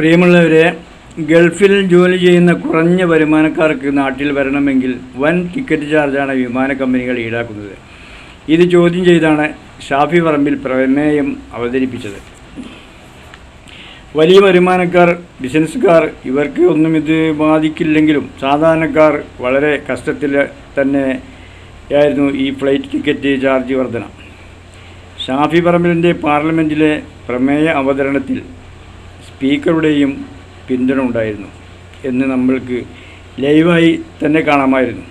പ്രിയമുള്ളവരെ ഗൾഫിൽ ജോലി ചെയ്യുന്ന കുറഞ്ഞ വരുമാനക്കാർക്ക് നാട്ടിൽ വരണമെങ്കിൽ വൻ ടിക്കറ്റ് ചാർജാണ് വിമാന കമ്പനികൾ ഈടാക്കുന്നത്. ഇത് ചോദ്യം ചെയ്താണ് ഷാഫി പറമ്പിൽ പ്രമേയം അവതരിപ്പിച്ചത്. വലിയ വരുമാനക്കാർ ബിസിനസ്സുകാർ ഇവർക്ക് ഒന്നും ഇത് ബാധിക്കില്ലെങ്കിലും സാധാരണക്കാർ വളരെ കഷ്ടത്തിൽ തന്നെ ആയിരുന്നു ഈ ഫ്ലൈറ്റ് ടിക്കറ്റ് ചാർജ് വർധന. ഷാഫി പറമ്പിലിന്റെ പാർലമെന്റിലെ പ്രമേയ അവതരണത്തിൽ സ്പീക്കറുടെയും പിന്തുണ ഉണ്ടായിരുന്നു എന്ന് നമ്മൾക്ക് ലൈവായി തന്നെ കാണാമായിരുന്നു.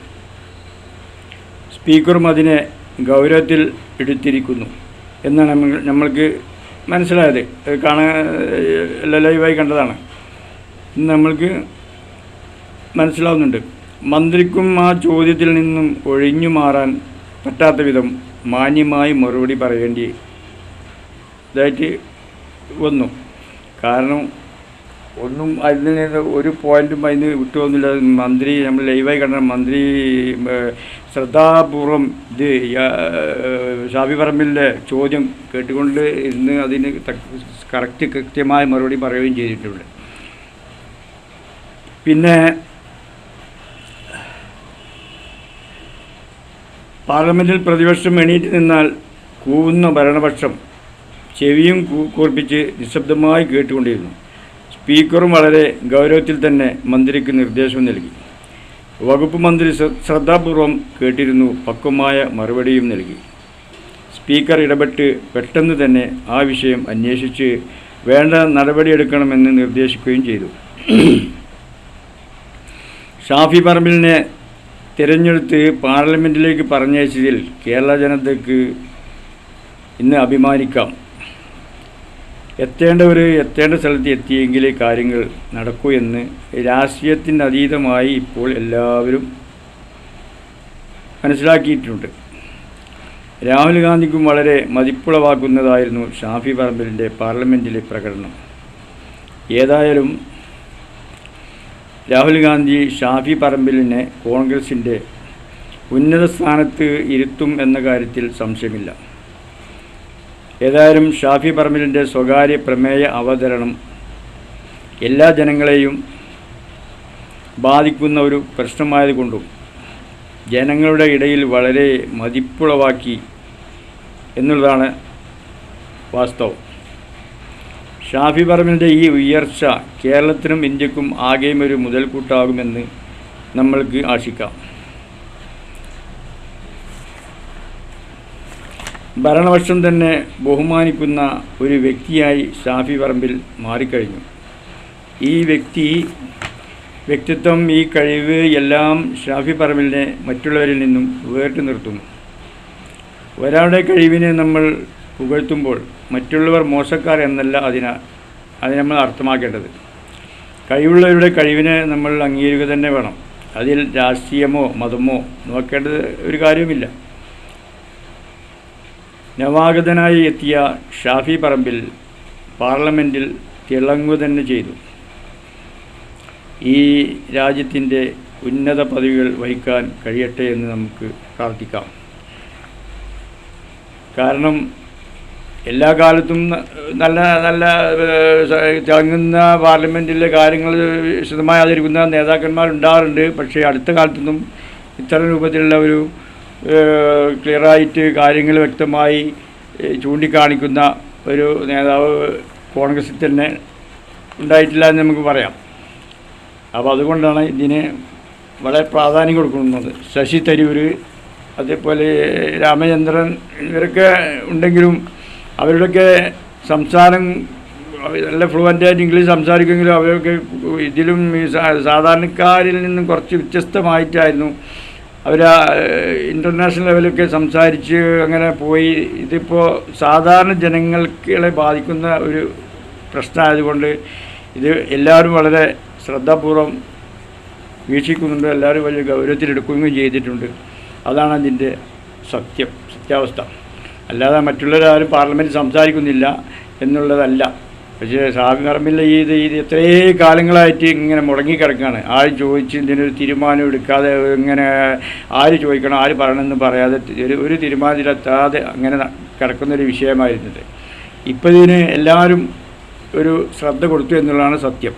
സ്പീക്കറും അതിനെ ഗൗരവത്തിൽ എടുത്തിരിക്കുന്നു എന്നാണ് നമ്മൾക്ക് മനസ്സിലായത്. കാണാൻ ലൈവായി കണ്ടതാണ്. നമ്മൾക്ക് മനസ്സിലാവുന്നുണ്ട്. മന്ത്രിക്കും ആ ചോദ്യത്തിൽ നിന്നും ഒഴിഞ്ഞു മാറാൻ പറ്റാത്ത വിധം മാന്യമായി മറുപടി പറയേണ്ടി ഇതായിട്ട് വന്നു. കാരണം ഒന്നും അതിൽ നിന്ന് ഒരു പോയിന്റും അതിന് വിട്ടുപോകുന്നില്ല. മന്ത്രി നമ്മൾ ലൈവായി കണ്ട മന്ത്രി ശ്രദ്ധാപൂർവം ഇത് ഷാബി പറമ്പിലെ ചോദ്യം കേട്ടുകൊണ്ട് ഇരുന്ന് അതിന് കറക്റ്റ് കൃത്യമായ മറുപടി പറയുകയും ചെയ്തിട്ടുണ്ട്. പിന്നെ പാർലമെന്റിൽ പ്രതിപക്ഷം എണീറ്റ് നിന്നാൽ കൂവുന്ന ഭരണപക്ഷം ചെവിയും കൂർപ്പിച്ച് നിശബ്ദമായി കേട്ടുകൊണ്ടിരുന്നു. സ്പീക്കറും വളരെ ഗൗരവത്തിൽ തന്നെ മന്ത്രിക്ക് നിർദ്ദേശം നൽകി. വകുപ്പ് മന്ത്രി ശ്ര- ശ്രദ്ധാപൂർവം കേട്ടിരുന്നു പക്വമായ മറുപടിയും നൽകി. സ്പീക്കർ ഇടപെട്ട് പെട്ടെന്ന് തന്നെ ആ വിഷയം അന്വേഷിച്ച് വേണ്ട നടപടിയെടുക്കണമെന്ന് നിർദ്ദേശിക്കുകയും ചെയ്തു. ഷാഫി പറമ്പിലിനെ തിരഞ്ഞെടുത്ത് പാർലമെന്റിലേക്ക് പറഞ്ഞയച്ചതിൽ കേരള ജനതയ്ക്ക് ഇന്ന് അഭിമാനിക്കാം. എത്തേണ്ടവർ എത്തേണ്ട സ്ഥലത്ത് എത്തിയെങ്കിലേ കാര്യങ്ങൾ നടക്കൂ എന്ന് രാഷ്ട്രീയത്തിന് അതീതമായി ഇപ്പോൾ എല്ലാവരും മനസ്സിലാക്കിയിട്ടുണ്ട്. രാഹുൽ ഗാന്ധിക്കും വളരെ മതിപ്പുളവാക്കുന്നതായിരുന്നു ഷാഫി പറമ്പലിന്റെ പാർലമെന്റിലെ പ്രകടനം. ഏതായാലും രാഹുൽ ഗാന്ധി ഷാഫി പറമ്പലിനെ കോൺഗ്രസിന്റെ ഉന്നത സ്ഥാനത്ത് ഇരുത്തും എന്ന കാര്യത്തിൽ സംശയമില്ല. ഏതായാലും ഷാഫി പറമ്പിലിന്റെ സ്വകാര്യ പ്രമേയ അവതരണം എല്ലാ ജനങ്ങളെയും ബാധിക്കുന്ന ഒരു പ്രശ്നമായതുകൊണ്ടും ജനങ്ങളുടെ ഇടയിൽ വളരെ മതിപ്പുളവാക്കി എന്നുള്ളതാണ് വാസ്തവം. ഷാഫി പറമ്പിലിന്റെ ഈ ഉയർച്ച കേരളത്തിനും ഇന്ത്യക്കും ആകെയും ഒരു മുതൽക്കൂട്ടാകുമെന്ന് നമ്മൾക്ക് ആശിക്കാം. ഭരണപക്ഷം തന്നെ ബഹുമാനിക്കുന്ന ഒരു വ്യക്തിയായി ഷാഫി പറമ്പിൽ മാറിക്കഴിഞ്ഞു. ഈ വ്യക്തി വ്യക്തിത്വം ഈ കഴിവ് എല്ലാം ഷാഫി പറമ്പിലിനെ മറ്റുള്ളവരിൽ നിന്നും വേറിട്ട് നിർത്തുന്നു. ഒരാളുടെ കഴിവിനെ നമ്മൾ പുകഴ്ത്തുമ്പോൾ മറ്റുള്ളവർ മോശക്കാർ എന്നല്ല അതിന് അത് നമ്മൾ അർത്ഥമാക്കേണ്ടത്. കഴിവുള്ളവരുടെ കഴിവിനെ നമ്മൾ അംഗീകരിക്കുക തന്നെ വേണം. അതിൽ രാഷ്ട്രീയമോ മതമോ നോക്കേണ്ടത് ഒരു കാര്യവുമില്ല. നവാഗതനായി എത്തിയ ഷാഫി പറമ്പിൽ പാർലമെന്റിൽ തിളങ്ങുക തന്നെ ചെയ്തു. ഈ രാജ്യത്തിന്റെ ഉന്നത പദവികൾ വഹിക്കാൻ കഴിയട്ടെ എന്ന് നമുക്ക് പ്രാർത്ഥിക്കാം. കാരണം എല്ലാ കാലത്തും നല്ല നല്ല തിളങ്ങുന്ന പാർലമെന്റിലെ കാര്യങ്ങൾ വിശദമായി അവതരിക്കുന്ന നേതാക്കന്മാരുണ്ടാകാറുണ്ട് പക്ഷേ അടുത്ത കാലത്തൊന്നും ഇത്തരം രൂപത്തിലുള്ള ഒരു ക്ലിയറായിട്ട് കാര്യങ്ങൾ വ്യക്തമായി ചൂണ്ടിക്കാണിക്കുന്ന ഒരു നേതാവ് കോൺഗ്രസിൽ തന്നെ ഉണ്ടായിട്ടില്ല എന്ന് നമുക്ക് പറയാം. അപ്പോൾ അതുകൊണ്ടാണ് ഇതിന് വളരെ പ്രാധാന്യം കൊടുക്കുന്നത്. ശശി തരൂർ അതേപോലെ രാമചന്ദ്രൻ ഇവരൊക്കെ ഉണ്ടെങ്കിലും അവരുടെയൊക്കെ സംസാരം നല്ല ഫ്ലുവന്റായിട്ട് ഇംഗ്ലീഷ് സംസാരിക്കുമെങ്കിലും അവരൊക്കെ ഇതിലും സാധാരണക്കാരിൽ നിന്നും കുറച്ച് വ്യത്യസ്തമായിട്ടായിരുന്നു അവർ ഇന്റർനാഷണൽ ലെവലൊക്കെ സംസാരിച്ച് അങ്ങനെ പോയി. ഇതിപ്പോൾ സാധാരണ ജനങ്ങളെ ബാധിക്കുന്ന ഒരു പ്രശ്നമായതുകൊണ്ട് ഇത് എല്ലാവരും വളരെ ശ്രദ്ധാപൂർവം വീക്ഷിക്കുന്നുണ്ട്. എല്ലാവരും വലിയ ഗൗരവത്തിലെടുക്കുകയും ചെയ്തിട്ടുണ്ട്. അതാണ് അതിന്റെ സത്യം സത്യാവസ്ഥ. അല്ലാതെ മറ്റുള്ളവരാരും പാർലമെന്റ് സംസാരിക്കുന്നില്ല എന്നുള്ളതല്ല. പക്ഷേ സ്വാമി പറമ്പില്ല ഈ ഇത് എത്രേ കാലങ്ങളായിട്ട് ഇങ്ങനെ മുടങ്ങിക്കിടക്കുകയാണ് ആര് ചോദിച്ച് ഇതിനൊരു തീരുമാനം എടുക്കാതെ ഇങ്ങനെ ആര് ചോദിക്കണം ആര് പറയണമെന്ന് പറയാതെ ഒരു തീരുമാനത്തിലെത്താതെ അങ്ങനെ കിടക്കുന്നൊരു വിഷയമായിരുന്നത്. ഇപ്പം ഇതിന് എല്ലാവരും ഒരു ശ്രദ്ധ കൊടുത്തു എന്നുള്ളതാണ് സത്യം.